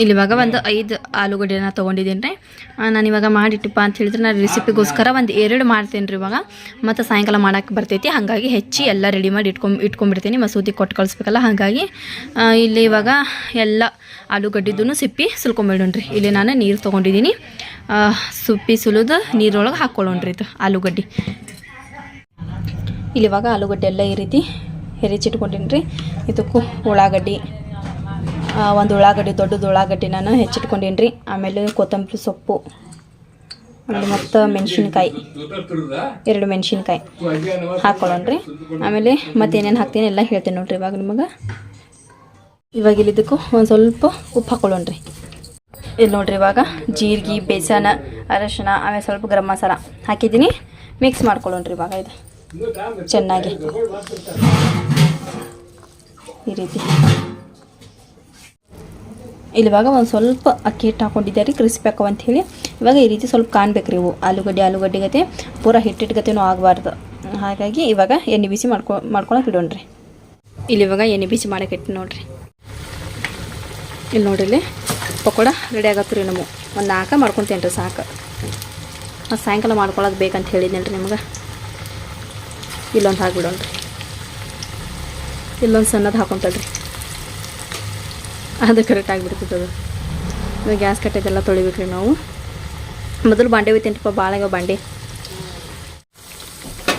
ಇಲ್ಲಿ ಇವಾಗ ಒಂದು ಐದು ಆಲೂಗಡ್ಡೆನ ತೊಗೊಂಡಿದ್ದೀನಿ ರೀ ನಾನು ಇವಾಗ ಮಾಡಿಟ್ಟಪ್ಪ ಅಂತ ಹೇಳಿದ್ರೆ ನಾನು ರೆಸಿಪಿಗೋಸ್ಕರ ಒಂದು ಎರಡು ಮಾಡ್ತೀನಿ ರೀ ಇವಾಗ. ಮತ್ತು ಸಾಯಂಕಾಲ ಮಾಡೋಕ್ಕೆ ಬರ್ತೈತಿ. ಹಾಗಾಗಿ ಹೆಚ್ಚಿ ಎಲ್ಲ ರೆಡಿ ಮಾಡಿ ಇಟ್ಕೊಂಡು, ಇಟ್ಕೊಂಡ್ಬಿಡ್ತೀನಿ. ಮಸೂದಿ ಕೊಟ್ಟು ಕಳಿಸ್ಬೇಕಲ್ಲ, ಹಾಗಾಗಿ ಇಲ್ಲಿ ಇವಾಗ ಎಲ್ಲ ಆಲೂಗಡ್ಡೆದೂ ಸಿಪ್ಪಿ ಸುಲ್ಕೊಂಬಿಡೋಣ್ರಿ. ಇಲ್ಲಿ ನಾನು ನೀರು ತೊಗೊಂಡಿದ್ದೀನಿ. ಸುಪ್ಪಿ ಸುಲಿದು, ನೀರೊಳಗೆ ಹಾಕ್ಕೊಳ್ಳೋಣ್ರಿ ಇದು ಆಲೂಗಡ್ಡೆ. ಇಲ್ಲಿ ಇವಾಗ ಆಲೂಗಡ್ಡೆ ಎಲ್ಲ ಈ ರೀತಿ ಹೆರಿಚಿಟ್ಕೊಂಡಿನಿ ರೀ ಇದಕ್ಕೂ ಉಳ್ಳಾಗಡ್ಡಿ ಒಂದು ಉಳ್ಳಾಗಡ್ಡಿ, ದೊಡ್ಡದು ಉಳ್ಳಾಗಡ್ಡಿ ನಾನು ಹೆಚ್ಚಿಟ್ಕೊಂಡೇನಿ ಆಮೇಲೆ ಕೊತ್ತಂಬರಿ ಸೊಪ್ಪು, ಆಮೇಲೆ ಮತ್ತು ಮೆಣಸಿನ್ಕಾಯಿ. ಎರಡು ಮೆಣಸಿನ್ಕಾಯಿ ಹಾಕ್ಕೊಳ್ಳೋಣ್ರಿ ಆಮೇಲೆ ಮತ್ತೆ ಏನೇನು ಹಾಕ್ತೀನಿ ಎಲ್ಲ ಹೇಳ್ತೀನಿ ನೋಡ್ರಿ ಇವಾಗ ನಿಮಗೆ. ಇವಾಗ ಇಲ್ಲಿದ್ದಕ್ಕೂ ಒಂದು ಸ್ವಲ್ಪ ಉಪ್ಪು ಹಾಕ್ಕೊಳ್ಳೋಣ್ರಿ ಇಲ್ಲಿ ನೋಡ್ರಿ ಇವಾಗ ಜೀರಿಗೆ, ಬೇಸನ, ಅರಶಿನ, ಆಮೇಲೆ ಸ್ವಲ್ಪ ಗರಂ ಮಸಾಲ ಹಾಕಿದ್ದೀನಿ. ಮಿಕ್ಸ್ ಮಾಡ್ಕೊಳ್ಳೋಣ್ರಿ ಇವಾಗ ಇದು. ಚೆನ್ನಾಗಿ. ಈ ರೀತಿ. ಇಲ್ಲಿ ಇವಾಗ ಒಂದು ಸ್ವಲ್ಪ ಅಕ್ಕಿ ಹಿಟ್ಟು ಹಾಕೊಂಡಿದ್ದೆ ರೀ, ಕ್ರಿಸ್ಪಿ ಹಾಕೋ ಅಂತ ಹೇಳಿ. ಇವಾಗ ಈ ರೀತಿ ಸ್ವಲ್ಪ ಕಾಣ್ಬೇಕು ರೀ ಇವು. ಆಲೂಗಡ್ಡೆ ಆಲೂಗಡ್ಡೆ ಗತೆ ಪೂರ ಹಿಟ್ಟಿಟ್ಟು ಗತೆನೂ ಆಗಬಾರ್ದು. ಹಾಗಾಗಿ ಇವಾಗ ಎಣ್ಣೆ ಬಿಸಿ ಮಾಡ್ಕೊ ಮಾಡ್ಕೊಳಕ್ಕೆ ಇಡೋಣ್ರಿ ಇಲ್ಲಿ ಇವಾಗ ಎಣ್ಣೆ ಬಿಸಿ ಮಾಡೋಕೆ ಇಟ್ಟು ನೋಡ್ರಿ. ಇಲ್ಲಿ ನೋಡ್ರಿ ಇಲ್ಲಿ ಪಕೋಡ ರೆಡಿ ಆಗತ್ತೆ ರೀ ನಮಗೆ. ಒಂದು ನಾಲ್ಕು ಮಾಡ್ಕೊತೇನೆ ರೀ ಸಾಕು ಸಾಯಂಕಾಲ ಮಾಡ್ಕೊಳಕ್ಕೆ ಬೇಕಂತ ಹೇಳಿದ್ನಲ್ಲ ರೀ ನಿಮ್ಗೆ. ಇಲ್ಲೊಂದು ಹಾಕಿಬಿಡೋಣ್ರಿ ಇಲ್ಲೊಂದು ಸಣ್ಣದು ಹಾಕೊಂತಳ್ರಿ. ಅದು ಕರೆಕ್ಟ್ ಆಗಿಬಿಡ್ತದೆ ಅದು. ಗ್ಯಾಸ್ ಕಟ್ಟೈತೆಲ್ಲ ತೊಳಿಬೇಕ್ರಿ ನಾವು. ಮೊದಲು ಬಾಂಡೆ ಹೋಯ್ತೇನ್ರಿಪ್ಪ ಭಾಳ ಬಾಂಡೆ.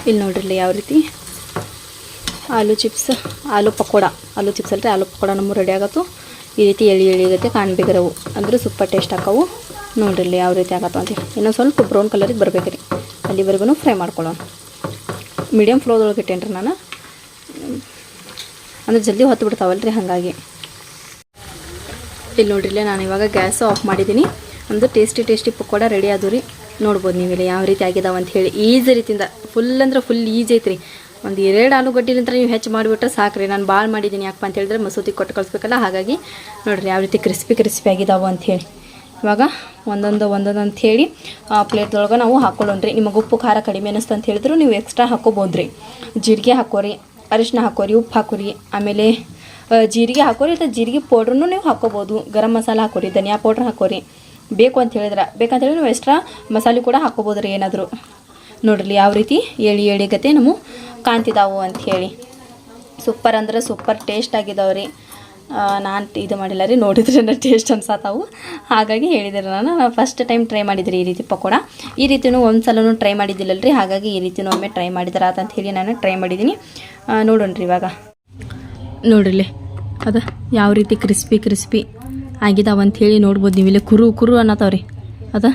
ಇಲ್ಲಿ ನೋಡ್ರಿ ಯಾವ ರೀತಿ? ಆಲೂ ಚಿಪ್ಸ್ ಆಲೂ ಪಕೋಡ. ಆಲೂ ಚಿಪ್ಸ್ ಅಲ್ರಿ, ಆಲೂ ಪಕೋಡ ನಮ್ಮ ರೆಡಿ ಆಗತ್ತು. ಈ ರೀತಿ ಎಳಿ ಎಳಿ ಆಗತ್ತೆ ಅಂದರೆ ಸೂಪರ್ ಟೇಸ್ಟ್ ಹಾಕವು ನೋಡ್ರಿ ಯಾವ ರೀತಿ ಆಗತ್ತವ ಅಂತ ಇನ್ನೊಂದು ಸ್ವಲ್ಪ ಬ್ರೌನ್ ಕಲರಿಗೆ ಬರ್ಬೇಕ್ರಿ. ಅಲ್ಲಿವರೆಗೂ ಫ್ರೈ ಮಾಡ್ಕೊಳ್ಳೋಣ. ಮೀಡಿಯಮ್ ಫ್ಲೋದೊಳಗೆ ಇಟ್ಟೇನ್ರಿ ನಾನು. ಅಂದರೆ ಜಲ್ದಿ ಹೊತ್ತು ಬಿಡ್ತಾವಲ್ರಿ ಹಾಗಾಗಿ. ಇಲ್ಲಿ ನೋಡ್ರಿಲ್ಲ, ನಾನು ಇವಾಗ ಗ್ಯಾಸ್ ಆಫ್ ಮಾಡಿದ್ದೀನಿ ಒಂದು ಟೇಸ್ಟಿ ಟೇಸ್ಟಿ ಪಕೋಡ ರೆಡಿ ಆದವು ರೀ. ನೋಡ್ಬೋದು ಇಲ್ಲಿ ಯಾವ ರೀತಿ ಆಗಿದಾವೆ ಅಂತ ಹೇಳಿ. ಈಜಿ ರೀತಿಯಿಂದ ಫುಲ್ ಅಂದ್ರೆ ಫುಲ್ ಈಜಿ ಐತ್ರಿ. ಒಂದು ಎರಡು ನಂತರ ನೀವು ಹೆಚ್ಚು ಮಾಡಿಬಿಟ್ರೆ ಸಾಕು ರೀ ನಾನು ಭಾಳ ಮಾಡಿದ್ದೀನಿ ಯಾಕಪ್ಪ ಅಂತ ಹೇಳಿದ್ರೆ ಮಸೂತಿ ಕೊಟ್ಟು ಕಳಿಸ್ಬೇಕಲ್ಲ, ಹಾಗಾಗಿ ನೋಡಿರಿ ಯಾವ ರೀತಿ ಕ್ರಿಸ್ಪಿ ಕ್ರಿಸ್ಪಿ ಆಗಿದಾವೆ ಅಂಥೇಳಿ ಇವಾಗ ಒಂದೊಂದು ಒಂದೊಂದು ಅಂತ ಹೇಳಿ ಪ್ಲೇಟ್ದೊಳಗೆ ನಾವು ಹಾಕೊಳ್ಳೋಣ್ರಿ ನಿಮಗೆ ಉಪ್ಪು, ಖಾರ ಕಡಿಮೆ ಅನ್ನಿಸ್ತು ಅಂತ ಹೇಳಿದ್ರು ನೀವು ಎಕ್ಸ್ಟ್ರಾ ಹಾಕ್ಕೋಬೋದು ರೀ ಜೀರಿಗೆ ಹಾಕೋರಿ ಅರಿಶಿನ ಹಾಕೋರಿ, ಉಪ್ಪು ಹಾಕೋರಿ, ಆಮೇಲೆ ಜೀರಿಗೆ ಹಾಕೋರಿ, ಇಲ್ಲ ಜೀರಿಗೆ ಪೌಡ್ರನ್ನು ನೀವು ಹಾಕೋಬೋದು. ಗರಂ ಮಸಾಲ ಹಾಕೋರಿ, ಧನಿಯಾ ಪೌಡ್ರ್ ಹಾಕೋರಿ. ಬೇಕು ಅಂತ ಹೇಳಿದ್ರೆ. ಬೇಕಂತ ಹೇಳಿದ್ರೆ ನೀವು ಎಕ್ಸ್ಟ್ರಾ ಮಸಾಲೆ ಕೂಡ ಹಾಕೋಬೋದು ರೀ ಏನಾದರೂ. ನೋಡ್ರಿ ಯಾವ ರೀತಿ ಎಳಿ ಎಳಿಗತೆ ನಾವು ಕಾಣ್ತಿದ್ದಾವು ಅಂತ ಹೇಳಿ. ಸೂಪರ್ ಅಂದ್ರೆ ಸೂಪರ್ ಟೇಸ್ಟ್ ಆಗಿದಾವೆ ರೀ. ನಾನು ಇದು ಮಾಡಿಲ್ಲ ರೀ, ನೋಡಿದ್ರೆ ಟೇಸ್ಟ್ ಅನ್ಸತ್ತಾವು ಹಾಗಾಗಿ ಹೇಳಿದ್ರೆ ನಾನು. ಫಸ್ಟ್ ಟೈಮ್ ಟ್ರೈ ಮಾಡಿದ್ರಿ ಈ ರೀತಿ ಪಕೋಡ. ಈ ರೀತಿಯೂ ಒಂದು ಸಲನೂ ಟ್ರೈ ಮಾಡಿದ್ದಿಲ್ಲಲ್ರಿ ಹಾಗಾಗಿ ಈ ರೀತಿನೂ ಒಮ್ಮೆ ಟ್ರೈ ಮಾಡಿದರ ಅಂತ ಹೇಳಿ ನಾನು ಟ್ರೈ ಮಾಡಿದ್ದೀನಿ ನೋಡೋಣ್ರಿ ಇವಾಗ. ನೋಡ್ರಿಲಿ. ಅದ. ಯಾವ ರೀತಿ ಕ್ರಿಸ್ಪಿ ಕ್ರಿಸ್ಪಿ ಅಂತ ಹೇಳಿ ನೋಡ್ಬೋದು ನೀವು ಇಲ್ಲಿ ಕುರು ಕುರು ಅನ್ನತಾವ್ರಿ. ಅದ.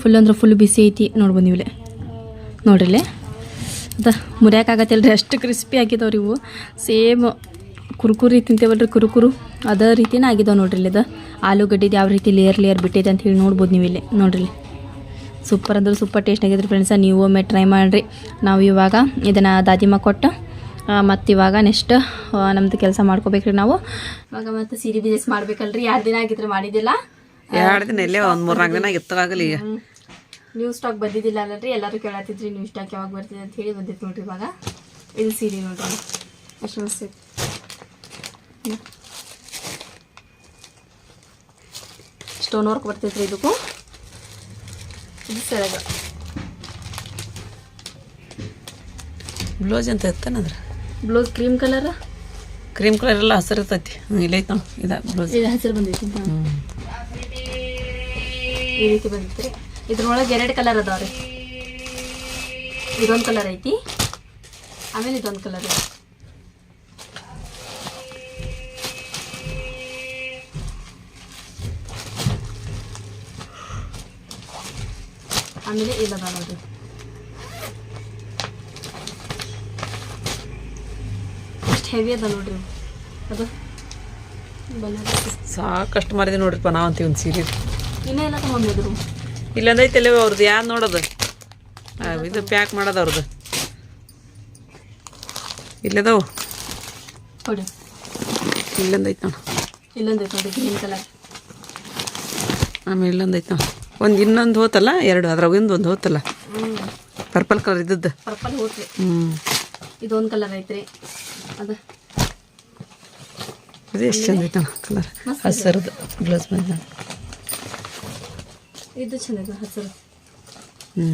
ಫುಲ್ ಅಂದ್ರೆ ಫುಲ್ ಬಿಸಿ ಐತಿ ನೋಡ್ಬೋದು ನೀವು ಇಲ್ಲಿ. ನೋಡ್ರಿಲ್ಲೇ ಅದ ಮುರಿಯೋಕ್ಕಾಗತ್ತಿಲ್ರಿ ಅಷ್ಟು ಕ್ರಿಸ್ಪಿ ಆಗಿದಾವ್ರಿ ಇವು. ಸೇಮ್ ಕುರುಕುರಿ ತಿಂತೇವಲ್ರಿ. ಕುರುಕುರು ಅದೇ ರೀತಿನೇ ಆಗಿದಾವೆ ನೋಡ್ರಿ ಇಲ್ಲಿ ಆಲೂಗಡ್ಡೆದು ಯಾವ ರೀತಿ ಲೇಯರ್ ಲೇಯರ್ ಬಿಟ್ಟಿದೆ ಅಂತ ಹೇಳಿ ನೋಡ್ಬೋದು ನೀವು ಇಲ್ಲಿ. ನೋಡ್ರಿ ಸೂಪರ್ ಅಂದ್ರೆ ಸೂಪರ್ ಟೇಸ್ಟ್ ಆಗಿದ್ರಿ ಫ್ರೆಂಡ್ಸ ನೀವು ಒಮ್ಮೆ ಟ್ರೈ ಮಾಡಿರಿ. ನಾವು ಇವಾಗ ಇದನ್ನು ದಾದಿಮ ಕೊಟ್ಟು ಮತ್ತು ಇವಾಗ ನೆಕ್ಸ್ಟ್ ನಮ್ದು ಕೆಲಸ ಮಾಡ್ಕೋಬೇಕ್ರಿ ನಾವು. ಇವಾಗ ಮತ್ತೆ ಸೀರೆ ಬಿಸ್ನೆಸ್ ಮಾಡ್ಬೇಕಲ್ರಿ ಎರಡು ದಿನ ಆಗಿದ್ರೆ ಮಾಡಿದ್ದಿಲ್ಲ. ಎರಡು ದಿನ ಇಲ್ಲೇ ಒಂದು ಮೂರು ನಾಲ್ಕು ದಿನ ಇತ್ತವಾಗಲಿ ಈಗ. ನ್ಯೂ ಸ್ಟಾಕ್ ಬಂದಿದ್ದಿಲ್ಲ ಅಲ್ಲರಿ ಎಲ್ಲರೂ ಕೇಳತ್ತಿದ್ರಿ ನ್ಯೂ ಸ್ಟಾಕ್ ಯಾವಾಗ ಬರ್ತಿದೆ ಅಂತ ಹೇಳಿ ಬಂದಿತ್ತು ನೋಡ್ರಿ ಇವಾಗ. ಇದು ಸೀರೆ ನೋಡ್ರಿ. ಹ್ಮ್. ಸ್ಟೋನ್ ವರ್ಕ್ ಬರ್ತೈತ್ರಿ ಇದಕ್ಕೂ. ಇದು ಸೆಳಗ ಬ್ಲೌಸ್ ಅಂತ ಇರ್ತಾನಂದ್ರ blouse cream colour cream colour ಎಲ್ಲ ಹಸಿರು ಇರ್ತೈತಿ ಹ್ಞೂ ಇಲ್ಲೈತೆ ನಾವು ಇದು ಬ್ಲೌಸ್ ಇದು ಹಸಿರು ಬಂದೈತಿ ಹಾ. ಹ್ಞೂ ಈ ರೀತಿ ಬಂದೈತ್ರಿ ಇದ್ರೊಳಗೆ ಎರಡು ಕಲರ್ ಅದಾವ್ರಿ ಇದೊಂದು ಕಲರ್ ಐತಿ ಆಮೇಲೆ ಇದೊಂದು ಕಲರ್ ಐತಿ ಆಮೇಲೆ ಇಲ್ಲದ ನೋಡ್ರಿ ಎಷ್ಟು ಹೆವಿ ಅದ ನೋಡ್ರಿ ಅದು. ಸಾಕಷ್ಟು ಮಾರಿದೆ ನೋಡ್ರಿಪ್ಪ ನಾವಂತೀವಿ ಒಂದು ಸೀರೆ ಇನ್ನೂ ಇಲ್ಲ ತಗೊಂಡಿದ್ರು ಇಲ್ಲಂದೈತೆ ಅಲ್ಲೇ ಅವ್ರದ್ದು ಯಾರು ನೋಡೋದು? ಇದು ಪ್ಯಾಕ್ ಮಾಡೋದು ಅವ್ರದ್ದು ಇಲ್ಲದವು? ಕೊಡಿ. ಇಲ್ಲೊಂದೈತೆ ನೋಡು. ಇಲ್ಲೊಂದು ಐತೆ ನೋಡಿ ಗ್ರೀನ್ ಕಲರ್ ಆಮೇಲೆ ಇಲ್ಲೊಂದೈತೆ ನೋಡಿ. ಒಂದು ಇನ್ನೊಂದು ಹೋತಲ್ಲ? ಎರಡು ಅದ್ರ ಒಂದು ಹೋತಲ್ಲ? ಪರ್ಪಲ್ ಕಲರ್ ಇದ್ದದ್ದು? ಪರ್ಪಲ್ ಹೋತ್ರಿ ಹ್ಞೂ ಇದೊಂದು ಕಲರ್ ಐತ್ರಿ. ಅದು. ಇದು ಎಷ್ಟು ಚಂದ ಐತೆ ಕಲರ್ ಹಸಿರದು ಬ್ಲೌಸ್ ಬಂದ ಇದು ಚಂದ ಹಸಿರು ಹ್ಞೂ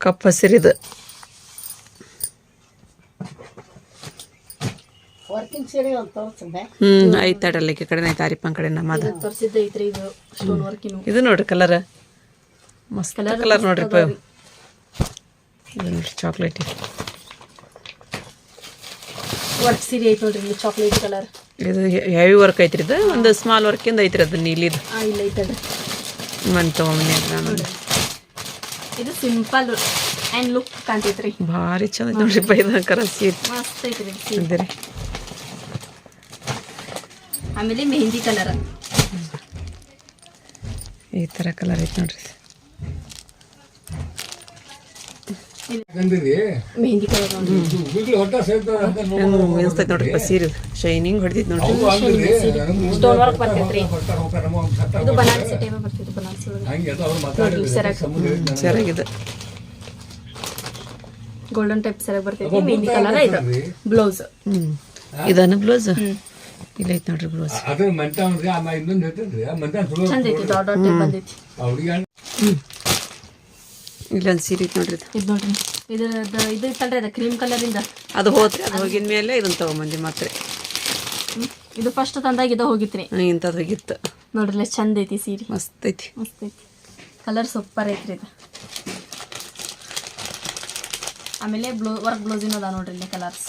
ಕಪ್ಪು ಹಸಿರಿದು. ಹ್ಮ್ ಐತೆ ತಡಲ್ಲ ಈ ಕಡೆ ಐತೆ ಆರಿಪ್ಪನ ಕಡೆ ತೋರಿಸಿದ್ದ ಐತ್ರಿ ಇದು ಸ್ಟೋನ್ ವರ್ಕಿನು ಇದು ನೋಡ್ರಿ ಕಲರ್ ಮಸ್ತ್ ಕಲರ್ ಇವು. ಇದು ನೋಡ್ರಿ ಚಾಕ್ಲೇಟ್ ವರ್ಕ್ ಸೀರೆ ಐತೆ ನೋಡ್ರಿ ಇಲ್ಲಿ ಚಾಕ್ಲೇಟ್ ಕಲರ್ ಇದು ಹೆವಿ ವರ್ಕ್ ಐತ್ರಿ ಇದು? ಒಂದು ಸ್ಮಾಲ್ ವರ್ಕಿಂದ ಐತ್ರಿ ಅದು ನೀಲಿದು. ಆ ಇಲ್ಲ ಐತಲ್ರಿ. ಮನ್ ತೊಗೊಂಬನ್ನಿ ನಾನು. ಇದು ಸಿಂಪಲ್ ಆ್ಯಂಡ್ ಲುಕ್ ಕಾಣ್ತೈತ್ರಿ. ಭಾರಿ ಚಂದ ಐತೆ ನೋಡ್ರಿಪ್ಪ ಇದು ಕರ ಸೀರೆ. ಮಸ್ತ್ ಐತ್ರಿ ಸೀರೆ. ರೀ ಆಮೇಲೆ ಮೆಹಂದಿ ಕಲರ್ ಈ ಥರ ಕಲರ್ ಐತೆ ನೋಡ್ರಿ. ನೋಡ್ರಿ. ಸೀರೆ ಶೈನಿಂಗ್ ಹೊಡಿತೈತೆ ನೋಡ್ರಿ. ಸ್ಟೋನ್ ವರ್ಕ್ ಬರ್ತೈತ್ರಿ. ಇದು ಬನಾರಸಿ ಟೈಮ್ ಬರ್ತೈತಿ ಬನಾರಸಿ ಗೋಲ್ಡನ್ ಟೈಪ್ ಸರಿಯಾಗಿ ಬರ್ತೈತಿ ಮೆಹಂದಿ ಕಲರ್ ಇದು. ಬ್ಲೌಸ್ ಹ್ಞೂ ಇದನ್ನ ಬ್ಲೌಸ್ ಇಲ್ಲ ಐತೆ ನೋಡ್ರಿ ಬ್ಲೌಸ್ ಅದು ಮಂಟ ಅಂದ್ರೆ ಅಮ್ಮ ಇನ್ನೊಂದು ಹೇಳ್ತಿದ್ರಿ ಮಂಟ ಚಂದ ಐತಿ ಡಾಟ್ ಡಾಟ್ ಟೈಪ್ ಬಂದೈತಿ. ಅವ್ರಿಗೆ ಇಲ್ಲೊಂದು ಸೀರೆ ಐತೆ ನೋಡ್ರಿ ಇದು. ನೋಡ್ರಿ. ಇದು ಇದು ಇತ್ತಲ್ರಿ ಅದು ಕ್ರೀಮ್ ಕಲರಿಂದ? ಅದು ಹೋತ್ರಿ ಅದು ಹೋಗಿದ ಮೇಲೆ ಇದನ್ನ ತಗೊಂಬಂದಿ ಹ್ಮ್. ಇದು ಫಸ್ಟ್ ತಂದಾಗ ಇದು ಹೋಗಿತ್ರಿ? ಇಂಥದ್ದು ಹೋಗಿತ್ತು. ನೋಡ್ರಿ ಚಂದ ಐತಿ ಸೀರೆ. ಮಸ್ತ್ ಐತಿ. ಮಸ್ತ್ ಐತಿ. ಕಲರ್ ಸೂಪರ್ ಐತ್ರಿ ಇದು. ಆಮೇಲೆ ಬ್ಲೌ ವರ್ಕ್ ಬ್ಲೌಸಿನ ಅದ ನೋಡ್ರಿ ಇಲ್ಲಿ ಕಲರ್ಸ್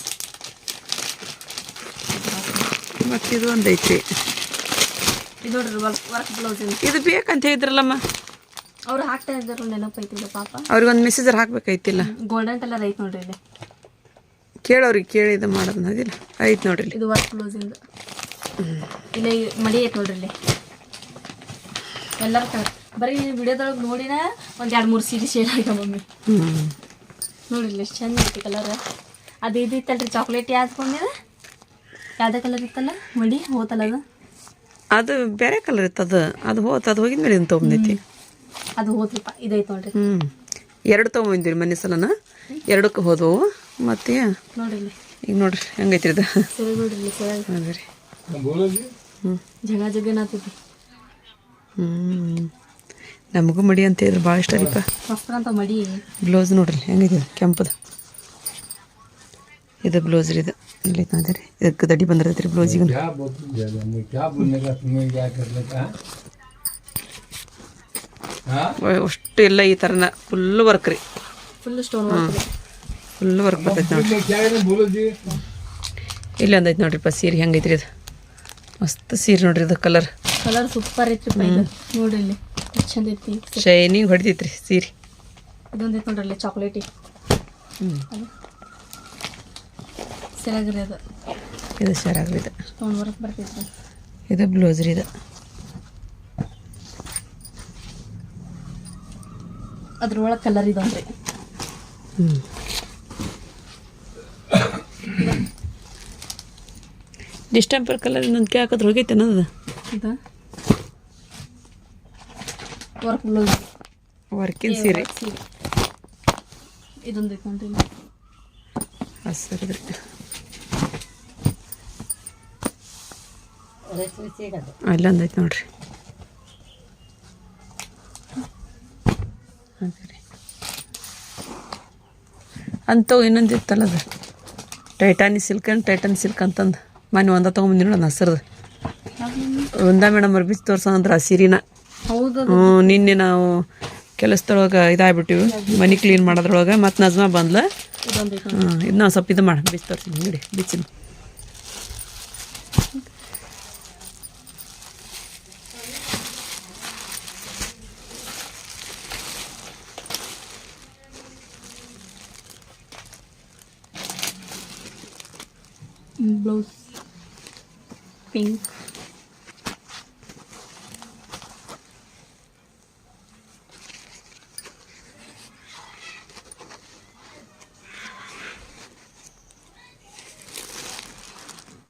ಮತ್ತು ಇದು ಒಂದು ಇದು ನೋಡ್ರಿ ವರ್ಕ್ ವರ್ಕ್ ಬ್ಲೌಸಿನ ಇದು ಬೇಕಂತ ಹೇಳಿದ್ರಲ್ಲಮ್ಮ? ಅವ್ರು ಹಾಕ್ತಾ ಇದ್ರು ನೆನಪೈತಿಲ್ಲ ಇದು ಪಾಪ. ಅವ್ರಿಗೊಂದು ಮೆಸೇಜರ್ ಹಾಕ್ಬೇಕಾಯ್ತಿಲ್ಲ. ಗೋಲ್ಡನ್ ಕಲರ್ ಐತೆ ನೋಡ್ರಿ ಇಲ್ಲಿ. ಕೇಳೋರಿಗೆ ಕೇಳಿ ಇದು ಮಾಡೋದು ಅದಿಲ್ಲ. ಐತೆ ನೋಡ್ರಿ ಇಲ್ಲಿ. ಇದು ವರ್ಕ್ ಕ್ಲೋಸಿಂಗ್ ಇಲ್ಲಿ ಮಡಿ ಐತೆ ನೋಡ್ರಿ ಇಲ್ಲಿ. ಎಲ್ಲರೂ ಕಲರ್ ಬರೀ ವಿಡಿಯೋದೊಳಗೆ ನೋಡಿನ ಒಂದು ಎರಡು ಮೂರು ಸೀರೆ ಶೇರ್ ಆಗ್ಯಾವ ಮಮ್ಮಿ. ನೋಡ್ರಿ ಇಲ್ಲಿ ಎಷ್ಟು ಚಂದ ಐತಿ ಕಲರ್ ಅದು ಇದು ಇತ್ತಲ್ರಿ ಚಾಕ್ಲೇಟ್ ಯಾವ್ದು ಕಲರ್ ಇತ್ತಲ್ಲ? ಮಡಿ ಹೋತಲ್ಲ ಅದು? ಅದು ಬೇರೆ ಕಲರ್ ಇತ್ತು ಅದು. ಅದು ಹೋತ್ ಅದು ಹೋಗಿದ್ಮೇಲೆ ಮೇಲೆ ಇದನ್ನ ತೊಗೊಂಬಂದೈತಿ ಅದು ಹೋತ್ರಿಪ್ಪ ಇದೈತೆ ನೋಡ್ರಿ ಹ್ಞೂ ಎರಡು ತೊಗೊಂಬಂದಿರಿ ಮನೆ ಸಲನ ಎರಡಕ್ಕೆ ಹೋದವು ಮತ್ತೆ ನೋಡ್ರಿ ಇಲ್ಲಿ ಈಗ ನೋಡ್ರಿ ಹೆಂಗೈತ್ರಿ ಇದು ಸೆರಗ್ ನೋಡ್ರಿ ಇಲ್ಲಿ ಸೆರಗ್ ಅದೇ ರೀ ಬೋಲೋದು ಹ್ಞೂ ಜಗ ಜಗನಾತೈತಿ ಹ್ಞೂ ನಮಗೂ ಮಡಿ ಅಂತ ಹೇಳಿದ್ರು ಭಾಳ ಇಷ್ಟ ರೀಪ ಮಸ್ತ್ ಅಂತ ಮಡಿ ಬ್ಲೌಸ್ ನೋಡ್ರಿ ಹೆಂಗಿದೆ ಕೆಂಪದು ಇದು ಬ್ಲೌಸ್ ರೀ ಇದು ಇಲ್ಲಿ ಅದೇ ರೀ ಇದಕ್ಕೆ ದಡಿ ಬಂದಿರೈತೆ ರೀ ಬ್ಲೌಸಿಗೆ क्या बोलते हैं मैं क्या बोलने का तुम्हें क्या करने का हाँ ಅಷ್ಟು ಎಲ್ಲ ಈ ತರನ ಫುಲ್ ವರ್ಕ್ ರೀ. ಫುಲ್ ಸ್ಟೋನ್ ವರ್ಕ್ ಬರ್ತೈತೆ ನೋಡ್ರಿ. ಇಲ್ಲಿ ಒಂದೈತೆ ನೋಡ್ರಿಪ್ಪ ಸೀರೆ ಹೆಂಗೈತೆ ರೀ ಇದು. ಮಸ್ತ್ ಸೀರೆ ನೋಡ್ರಿ ಇದು ಕಲರ್ ಕಲರ್ ಸೂಪರ್ ಐತ್ರಿ ನೋಡ್ರಿ ಚಂದ ಐತಿ ಶೈನಿಂಗ್ ಹೊಡಿತೈತ್ರಿ ಸೀರೆ. ಇದೊಂದು ಐತೆ ನೋಡ್ರಿ ಚಾಕ್ಲೇಟಿ ಸೆರಾಗ್ರಿ ಅದು. ಇದು ಸೆರಾಗ್ರಿ ಇದು. ಇದು ಬ್ಲೌಸ್ ರೀ ಇದು. ಅದ್ರೊಳಗೆ ಕಲರ್ ಇದೊಂದ್ರಿ ಹ್ಞೂ ಡಿಸ್ಟೆಂಪರ್ ಕಲರ್ ಇನ್ನೊಂದು ಹಾಕಿದ್ರೆ ಹೋಗೈತೆ ಅನ್ನೋದು? ಇದು? ವರ್ಕ್ ಬ್ಲೌಸ್ ವರ್ಕಿನ ಸೀರೆ. ಇದೊಂದು ಐತೆ. ಹಸಿರು ಅಲ್ಲೊಂದು ಐತೆ ನೋಡ್ರಿ. ಅದೇ ರೀ. ಅಂಥವು ಇನ್ನೊಂದು ಇತ್ತಲ್ಲ ಅದು. ಟೈಟಾನಿ ಸಿಲ್ಕ್ ಅಂಡ್ ಟೈಟಾನಿ ಸಿಲ್ಕ್ ಅಂತಂದು. ಮನೆ ಒಂದ ತೊಗೊಂಬಂದಿ ನೋಡೋಣ ಹಸಿರದ ವೃಂದಾ ಮೇಡಮ್ ಅವ್ರು ಬಿಚ್ಚಿ ತೋರ್ಸಂದ್ರೆ ಆ ಸೀರಿನ. ಹೌದು ಹ್ಞೂ ನಿನ್ನೆ ನಾವು ಕೆಲಸದೊಳಗೆ ಇದಾಗ್ಬಿಟ್ಟಿವಿ. ಮನೆ ಕ್ಲೀನ್ ಮಾಡೋದ್ರೊಳಗೆ ಮತ್ತು ನಜ್ಮಾ ಬಂದ್ಲ. ಇದು ನಾವು ಇದನ್ನ ಸ್ವಲ್ಪ ಇದು ಮಾಡಿ ಬಿಚ್ಚಿ ತೋರಿಸಿ ನೋಡಿ ಬಿಚ್ಚಿನ. Blouse pink